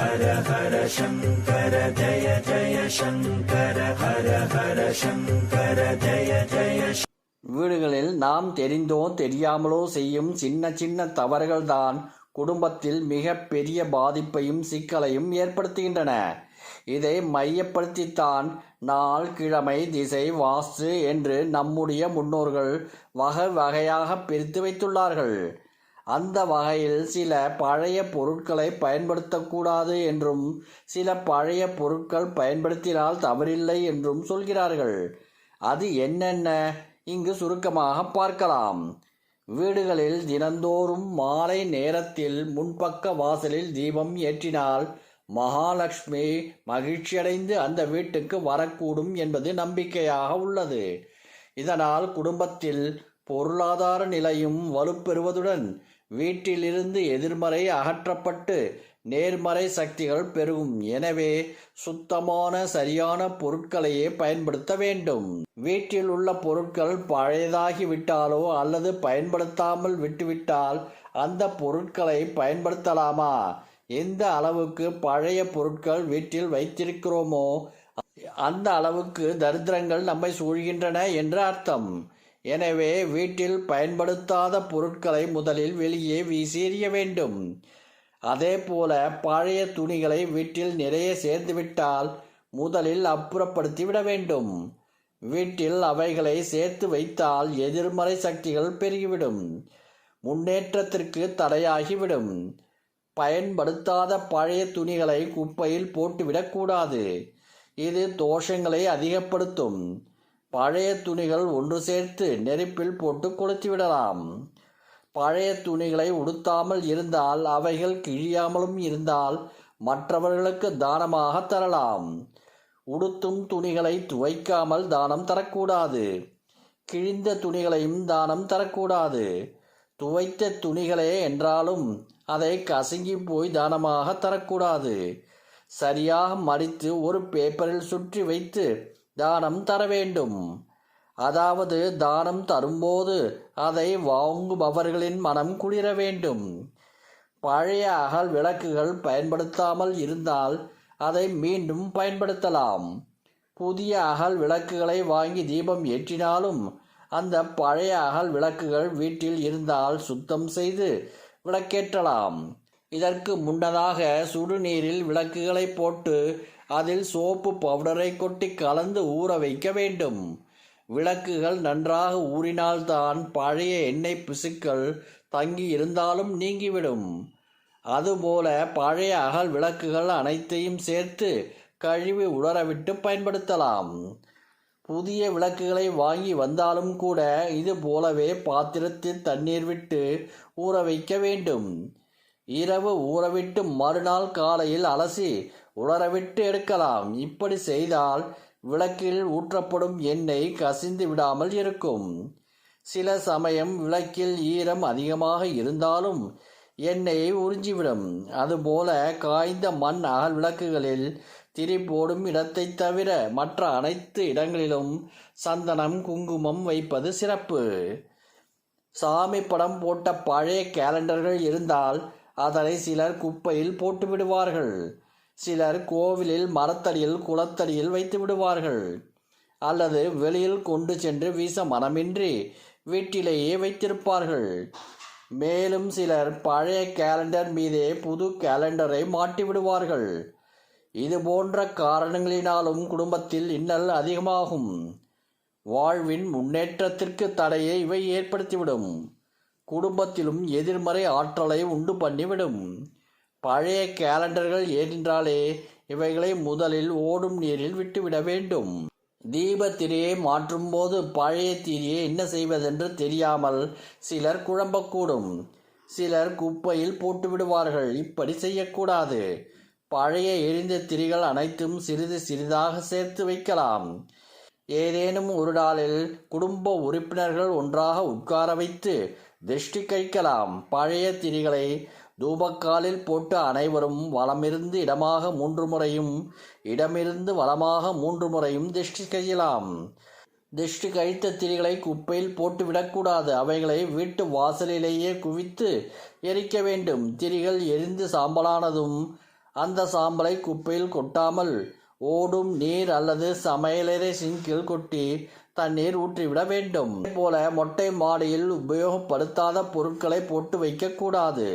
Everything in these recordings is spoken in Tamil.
ஹர ஹர சங்கர ஜய ஜய சங்கர ஹர ஹர சங்கர ஜய ஜய வீடுகளில் நாம் தெரிந்தோ தெரியாமலோ செய்யும் சின்ன சின்ன தவறுகள்தான் குடும்பத்தில் மிக பெரிய பாதிப்பையும் சிக்கலையும் ஏற்படுத்துகின்றன. இதை மையப்படுத்தித்தான் நாள் கிழமை திசை வாஸ்து என்று நம்முடைய முன்னோர்கள் வகை வகையாக பிரித்து வைத்துள்ளார்கள். அந்த வகையில் சில பழைய பொருட்களை பயன்படுத்தக்கூடாது என்றும் சில பழைய பொருட்கள் பயன்படுத்தினால் தவறில்லை என்றும் சொல்கிறார்கள். அது என்னென்ன? இங்கு சுருக்கமாக பார்க்கலாம். வீடுகளில் தினந்தோறும் மாலை நேரத்தில் முன்பக்க வாசலில் தீபம் ஏற்றினால் மகாலட்சுமி மகிழ்ச்சியடைந்து அந்த வீட்டுக்கு வரக்கூடும் என்பது நம்பிக்கையாக உள்ளது. இதனால் குடும்பத்தில் பொருளாதார நிலையும் வலுப்பெறுவதுடன் வீட்டிலிருந்து எதிர்மறை அகற்றப்பட்டு நேர்மறை சக்திகள் பெருகும். எனவே சுத்தமான சரியான பொருட்களையே பயன்படுத்த வேண்டும். வீட்டில் உள்ள பொருட்கள் பழையதாகி விட்டாலோ அல்லது பயன்படுத்தாமல் விட்டுவிட்டால் அந்த பொருட்களை பயன்படுத்தலாமா? எந்த அளவுக்கு பழைய பொருட்கள் வீட்டில் வைத்திருக்கிறோமோ அந்த அளவுக்கு தரித்திரங்கள் நம்மை சூழ்கின்றன என்று அர்த்தம். எனவே வீட்டில் பயன்படுத்தாத பொருட்களை முதலில் வெளியே வீசி வேண்டும். அதே போல பழைய துணிகளை வீட்டில் நிறைய சேர்த்துவிட்டால் முதலில் அப்புறப்படுத்தி விட வேண்டும். வீட்டில் அவைகளை சேர்த்து வைத்தால் எதிர்மறை சக்திகள் பெருகிவிடும். முன்னேற்றத்திற்கு தடையாகிவிடும். பயன்படுத்தாத பழைய துணிகளை குப்பையில் போட்டுவிடக்கூடாது. இது தோஷங்களை அதிகப்படுத்தும். பழைய துணிகள் ஒன்று சேர்த்து நெருப்பில் போட்டு கொளுத்தி விடலாம் பழைய துணிகளை உடுத்தாமல் இருந்தால் அவைகள் கிழியாமலும் இருந்தால் மற்றவர்களுக்கு தானமாக தரலாம். உடுத்தும் துணிகளை துவைக்காமல் தானம் தரக்கூடாது. கிழிந்த துணிகளையும் தானம் தரக்கூடாது. துவைத்த துணிகளே என்றாலும் அதை கசங்கி போய் தானமாக தரக்கூடாது. சரியாக மடித்து ஒரு பேப்பரில் சுற்றி வைத்து தானம் தர வேண்டும். அதாவது தானம் தரும்போது அதை வாங்குபவர்களின் மனம் குளிர வேண்டும். பழைய அகல் விளக்குகள் பயன்படுத்தாமல் இருந்தால் அதை மீண்டும் பயன்படுத்தலாம். புதிய அகல் விளக்குகளை வாங்கி தீபம் ஏற்றினாலும் அந்த பழைய அகல் விளக்குகள் வீட்டில் இருந்தால் சுத்தம் செய்து விளக்கேற்றலாம். இதற்கு முன்னதாக சுடுநீரில் விளக்குகளை போட்டு அதில் சோப்பு பவுடரை கொட்டி கலந்து ஊற வைக்க வேண்டும். விளக்குகள் நன்றாக ஊறினால்தான் பழைய எண்ணெய் பிசுக்கள் தங்கி இருந்தாலும் நீங்கிவிடும். அதுபோல பழைய அகல் விளக்குகள் அனைத்தையும் சேர்த்து கழுவி உலரவிட்டு பயன்படுத்தலாம். புதிய விளக்குகளை வாங்கி வந்தாலும் கூட இது போலவே பாத்திரத்தில் தண்ணீர் விட்டு ஊற வைக்க வேண்டும். இரவு ஊறவிட்டு மறுநாள் காலையில் அலசி உலரவிட்டு எடுக்கலாம். இப்படி செய்தால் விளக்கில் ஊற்றப்படும் எண்ணெய் கசிந்து விடாமல் இருக்கும். சில சமயம் விளக்கில் ஈரம் அதிகமாக இருந்தாலும் எண்ணெயை உறிஞ்சிவிடும். அதுபோல காய்ந்த மண் அகல் விளக்குகளில் திரி போடும் இடத்தை தவிர மற்ற அனைத்து இடங்களிலும் சந்தனம் குங்குமம் வைப்பது சிறப்பு. சாமி படம் போட்ட பழைய கேலண்டர்கள் இருந்தால் அதனை சிலர் குப்பையில் போட்டு விடுவார்கள் சிலர் கோவிலில் மரத்தடியில் குளத்தடியில் வைத்து விடுவார்கள் அல்லது வெளியில் கொண்டு சென்று வீச மனமின்றி வீட்டிலேயே வைத்திருப்பார்கள். மேலும் சிலர் பழைய கேலண்டர் மீதே புது கேலண்டரை மாட்டிவிடுவார்கள். இது போன்ற காரணங்களினாலும் குடும்பத்தில் இன்னல் அதிகமாகும். வாழ்வின் முன்னேற்றத்திற்கு தடையை இவை ஏற்படுத்திவிடும். குடும்பத்திலும் எதிர்மறை ஆற்றலை உண்டு பண்ணிவிடும். பழைய கேலண்டர்கள் ஏனென்றாலே இவைகளை முதலில் ஓடும் நீரில் விட்டுவிட வேண்டும். தீபத்திரியை மாற்றும்போது மாற்றும் போது பழைய திரியை என்ன செய்வதென்று தெரியாமல் சிலர் குழம்பக்கூடும். சிலர் குப்பையில் போட்டு விடுவார்கள் இப்படி செய்யக்கூடாது. பழைய எரிந்த திரிகள் அனைத்தும் சிறிது சிறிதாக சேர்த்து வைக்கலாம். ஏதேனும் ஒரு நாளில் குடும்ப உறுப்பினர்கள் ஒன்றாக உட்கார வைத்து திருஷ்டி கழிக்கலாம் பழைய திரிகளை தூபக்காலில் போட்டு அனைவரும் வலமிருந்து இடமாக மூன்று முறையும் இடமிருந்து வலமாக மூன்று முறையும் திருஷ்டி கழியலாம் திருஷ்டி கழித்த திரிகளை குப்பையில் போட்டு விடக்கூடாது. அவைகளை வீட்டு வாசலிலேயே குவித்து எரிக்க வேண்டும். திரிகள் எரிந்து சாம்பலானதும் அந்த சாம்பலை குப்பையில் கொட்டாமல் ஓடும் நீர் அல்லது சமையலறை சிங்கில் கொட்டி தண்ணீர் ஊற்றிவிட வேண்டும். போல மொட்டை மாடியில் உபயோகப்படுத்தாத பொருட்களை போட்டு வைக்கக்கூடாது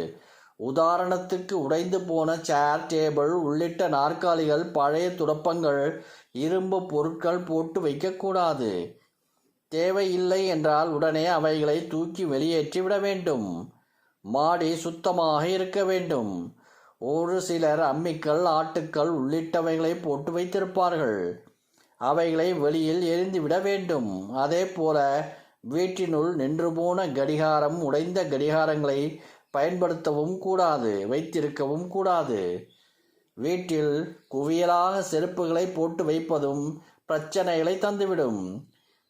உதாரணத்துக்கு உடைந்து போன சேர் டேபிள் உள்ளிட்ட நாற்காலிகள் பழைய துடப்பங்கள் இரும்பு பொருட்கள் போட்டு வைக்கக்கூடாது தேவையில்லை என்றால் உடனே அவைகளை தூக்கி வெளியேற்றி விட வேண்டும். மாடி சுத்தமாக இருக்க வேண்டும். ஒரு சிலர் அம்மிக்கல் ஆட்டுக்கள் உள்ளிட்டவைகளை போட்டு வைத்திருப்பார்கள். அவைகளை வெளியில் எரிந்துவிட வேண்டும். அதே போல வீட்டினுள் நின்று போன கடிகாரம் உடைந்த கடிகாரங்களை பயன்படுத்தவும் கூடாது வைத்திருக்கவும் கூடாது. வீட்டில் குவியலாக செருப்புகளை போட்டு வைப்பதும் பிரச்சனைகளை தந்துவிடும்.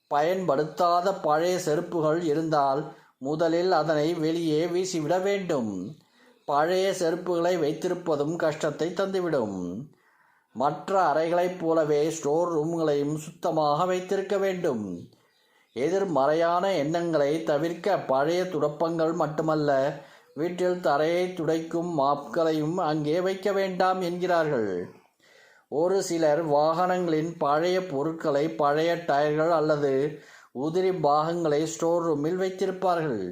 பயன்படுத்தாத பழைய செருப்புகள் இருந்தால் முதலில் அதனை வெளியே வீசிவிட வேண்டும். பழைய செருப்புகளை வைத்திருப்பதும் கஷ்டத்தை தந்துவிடும். மற்ற அறைகளைப் போலவே ஸ்டோர் ரூம்களையும் சுத்தமாக வைத்திருக்க வேண்டும். எதிர்மறையான எண்ணங்களை தவிர்க்க பழைய துடப்பங்கள் மட்டுமல்ல வீட்டில் தரையை துடைக்கும் மாப்களையும் அங்கே வைக்க வேண்டாம் என்கிறார்கள். ஒரு சிலர் வாகனங்களின் பழைய பொருட்களை பழைய டயர்கள் அல்லது உதிரி பாகங்களை ஸ்டோர் ரூமில் வைத்திருப்பார்கள்.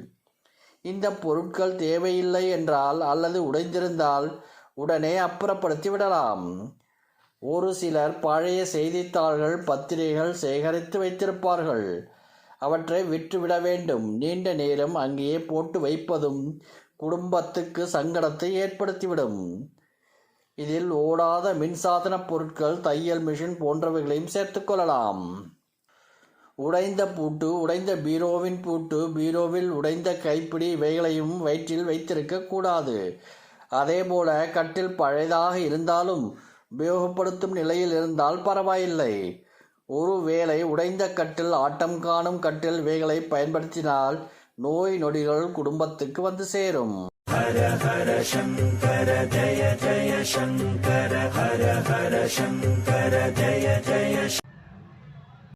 இந்த பொருட்கள் தேவையில்லை என்றால் அல்லது உடைந்திருந்தால் உடனே அப்புறப்படுத்தி விடலாம் ஒரு சிலர் பழைய செய்தித்தாள்கள் பத்திரிகைகள் சேகரித்து வைத்திருப்பார்கள். அவற்றை விற்றுவிட வேண்டும். நீண்ட நேரம் அங்கேயே போட்டு வைப்பதும் குடும்பத்துக்கு சங்கடத்தை ஏற்படுத்திவிடும். இதில் ஓடாத மின்சாதன பொருட்கள் தையல் மிஷின் போன்றவைகளையும் சேர்த்துக்கொள்ளலாம் உடைந்த பூட்டு உடைந்த பீரோவின் பூட்டு பீரோவில் உடைந்த கைப்பிடி இவைகளையும் வயிற்றில் வைத்திருக்க கூடாது. அதேபோல கட்டில் பழையதாக இருந்தாலும் உபயோகப்படுத்தும் நிலையில் இருந்தால் பரவாயில்லை. ஒருவேளை உடைந்த கட்டில் ஆட்டம் காணும் கட்டில் இவைகளை பயன்படுத்தினால் நோய் நொடிகள் குடும்பத்துக்கு வந்து சேரும். ஹர ஹர சங்கர ஜய ஜய சங்கர ஹர ஹர சங்கர ஜய ஜய